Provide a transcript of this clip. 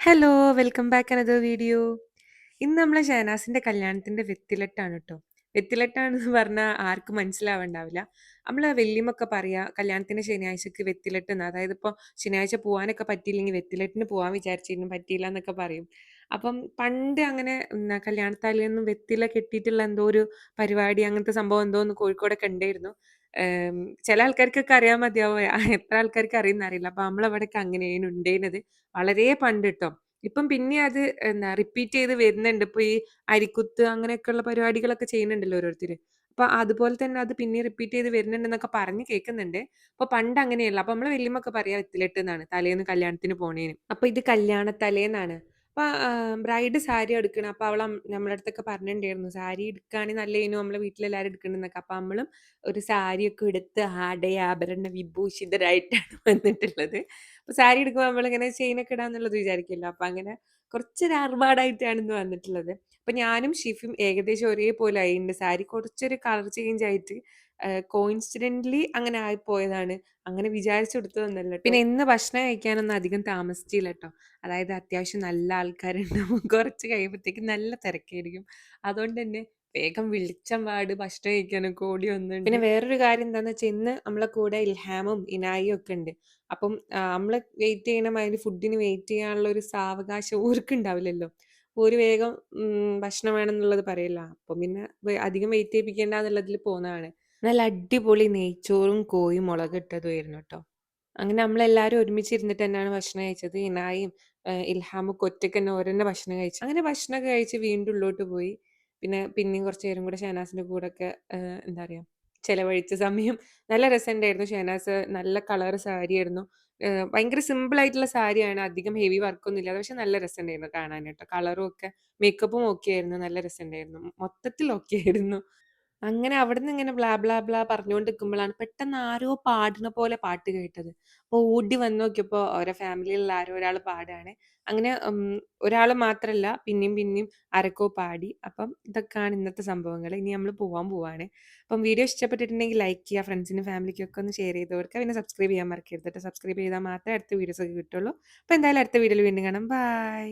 Hello! Welcome back another video. ഇന്ന് നമ്മളെ ഷഹനാസിന്റെ കല്യാണത്തിന്റെ വെത്തിലെട്ടാണ് ട്ടോ. വെത്തിലെട്ടാണെന്ന് പറഞ്ഞാൽ ആർക്കും മനസ്സിലാവണ്ടാവില്ല നമ്മൾ വെല്ലിയമൊക്കെ പറയാ കല്യാണത്തിന് ശനിയാഴ്ചക്ക് വെത്തിലെട്ടെന്ന് അതായത് ഇപ്പോൾ ശനിയാഴ്ച പോകാനൊക്കെ പറ്റിയില്ലെങ്കിൽ വെത്തിലെട്ടിന് പോകാൻ വിചാരിച്ചിരുന്നു പറ്റിയില്ല എന്നൊക്കെ പറയും. അപ്പം പണ്ട് അങ്ങനെ കല്യാണത്താലിൽ നിന്നും വെത്തില കെട്ടിയിട്ടുള്ള എന്തോ ഒരു പരിപാടി അങ്ങനത്തെ സംഭവം എന്തോ ഒന്ന് കോഴിക്കോടൊക്കെ ഇണ്ടേരുന്നു. ചില ആൾക്കാർക്കൊക്കെ അറിയാൻ മതിയാവും. എത്ര ആൾക്കാർക്ക് അറിയുന്നറിയില്ല. അപ്പൊ നമ്മളവിടൊക്കെ അങ്ങനെയേനു ഇണ്ടേനത്. വളരെ പണ്ട് ട്ടോ. ഇപ്പം പിന്നേം അത് എന്താ റിപ്പീറ്റ് ചെയ്ത് വരുന്നുണ്ട്. ഇപ്പൊ ഈ അരിക്കുത്ത് അങ്ങനെയൊക്കെയുള്ള പരിപാടികളൊക്കെ ചെയ്യുന്നുണ്ടല്ലോ ഓരോരുത്തര്. അപ്പൊ അതുപോലെ തന്നെ അത് പിന്നെ റിപ്പീറ്റ് ചെയ്ത് വരുന്നുണ്ടെന്നൊക്കെ പറഞ്ഞ് കേൾക്കുന്നുണ്ട്. അപ്പൊ പണ്ട് അങ്ങനെയല്ല. അപ്പൊ നമ്മളെ വല്യമ്മൊക്കെ പറയാ വെത്തിലെട്ട്ന്നാണ്. തലേന്ന് കല്യാണത്തിന് പോണേന്. അപ്പൊ ഇത് കല്യാണത്തലേന്നാണ്. അപ്പൊ ബ്രൈഡ് സാരി എടുക്കണം. അപ്പൊ അവൾ നമ്മളടുത്തൊക്കെ പറഞ്ഞിട്ടുണ്ടായിരുന്നു. സാരി എടുക്കാണെങ്കിൽ നല്ലേനു നമ്മളെ വീട്ടിലെല്ലാരും എടുക്കണെന്നൊക്കെ അപ്പൊ നമ്മളും ഒരു സാരി സാരിയൊക്കെ എടുത്ത് ആട ആഭരണ വിഭൂഷിതരായിട്ടാണ് വന്നിട്ടുള്ളത്. അപ്പൊ സാരി എടുക്കുമ്പോൾ നമ്മളിങ്ങനെ ചെയിനൊക്കെ ഇടാന്നുള്ളത് വിചാരിക്കല്ലോ അപ്പൊ അങ്ങനെ കുറച്ചൊരു ആർഭാടായിട്ടാണ് വന്നിട്ടുള്ളത്. അപ്പൊ ഞാനും ഷിഫും ഏകദേശം ഒരേപോലെ ആയിട്ടുണ്ട് സാരി കുറച്ചൊരു കളർ ചേഞ്ച് ആയിട്ട് കോയിൻസിഡന്റലി അങ്ങനെ ആയിപ്പോയതാണ്. അങ്ങനെ വിചാരിച്ചെടുത്തതൊന്നല്ല ട്ടോ. പിന്നെ ഇന്ന് ഭക്ഷണം കഴിക്കാനൊന്നും അധികം താമസിച്ചില്ല കേട്ടോ അതായത് അത്യാവശ്യം നല്ല ആൾക്കാരുണ്ടാവും. കുറച്ച് കഴിയുമ്പോഴത്തേക്ക് നല്ല തിരക്കായിരിക്കും. അതുകൊണ്ട് തന്നെ വേഗം വിളിച്ചമ്പാട് ഭക്ഷണം കഴിക്കാനൊക്കെ ഓടി വന്നിട്ടുണ്ട്. പിന്നെ വേറൊരു കാര്യം എന്താണെന്ന് വെച്ചാൽ ഇന്ന് നമ്മളെ കൂടെ ഇൽഹാമും ഇനായും ഒക്കെ ഉണ്ട്. അപ്പം നമ്മൾ വെയിറ്റ് ചെയ്യണ മാതിരി ഫുഡിന് വെയിറ്റ് ചെയ്യാനുള്ള ഒരു സാവകാശം ഓർക്കുണ്ടാവില്ലല്ലോ. ഒരു വേഗം ഭക്ഷണം വേണം എന്നുള്ളത് പറയില്ല അപ്പം പിന്നെ അധികം വെയിറ്റ് ചെയ്യിപ്പിക്കേണ്ട എന്നുള്ളതിൽ പോന്നതാണ്. നല്ല അടിപൊളി നെയ്ച്ചോറും കോഴിയും മുളക് ഇട്ടതുമായിരുന്നു കേട്ടോ അങ്ങനെ നമ്മളെല്ലാവരും ഒരുമിച്ചിരുന്നിട്ട് തന്നെയാണ് ഭക്ഷണം കഴിച്ചത്. ഇനായും ഇൽഹാമൊക്കെ ഒറ്റയ്ക്ക് തന്നെ ഓരോന്നെ ഭക്ഷണം കഴിച്ചു. അങ്ങനെ ഭക്ഷണമൊക്കെ കഴിച്ച് വീണ്ടും ഉള്ളോട്ട് പോയി. പിന്നെ പിന്നെയും കുറച്ച് നേരം കൂടെ ഷഹനാസിന്റെ കൂടെ ഒക്കെ എന്താ പറയാ ചെലവഴിച്ച സമയം നല്ല രസമുണ്ടായിരുന്നു ഷഹനാസ് നല്ല കളർ സാരി ആയിരുന്നു ഭയങ്കര സിമ്പിൾ ആയിട്ടുള്ള സാരിയാണ്. അധികം ഹെവി വർക്കൊന്നും ഇല്ലാതെ. പക്ഷെ നല്ല രസമുണ്ടായിരുന്നു കാണാനായിട്ട്. കളറും ഒക്കെ മേക്കപ്പും ഓക്കെ ആയിരുന്നു. നല്ല രസമുണ്ടായിരുന്നു മൊത്തത്തിൽ ഓക്കെ ആയിരുന്നു. അങ്ങനെ അവിടുന്ന് ഇങ്ങനെ ബ്ലാ ബ്ലാ ബ്ലാ പറഞ്ഞുകൊണ്ടിരിക്കുമ്പളാണ് പെട്ടെന്ന് ആരോ പാടുന്ന പോലെ പാട്ട് കേട്ടത്. അപ്പൊ ഓടി വന്ന് നോക്കിയപ്പോ ഓരോ ഫാമിലിയിലുള്ള ആരോ ഒരാൾ പാടുകയാണ് അങ്ങനെ ഒരാൾ ഒരാൾ മാത്രല്ല പിന്നെയും പിന്നെയും അരക്കോ പാടി. അപ്പം ഇതൊക്കെയാണ് ഇന്നത്തെ സംഭവങ്ങൾ ഇനി നമ്മൾ പോവാൻ പോവാണ്. അപ്പം വീഡിയോ ഇഷ്ടപ്പെട്ടിട്ടുണ്ടെങ്കിൽ ലൈക്ക് ചെയ്യുക. ഫ്രണ്ട്സിനും ഫാമിലിക്കും ഒക്കെ ഒന്ന് ഷെയർ ചെയ്ത് കൊടുക്കുക. പിന്നെ സബ്സ്ക്രൈബ് ചെയ്യാൻ മറക്കരുത് സബ്സ്ക്രൈബ് ചെയ്താൽ മാത്രമേ അടുത്ത വീഡിയോസ് ഒക്കെ കിട്ടുള്ളൂ. അപ്പൊ എന്തായാലും അടുത്ത വീഡിയോയിൽ വീണ്ടും കാണാം. ബൈ.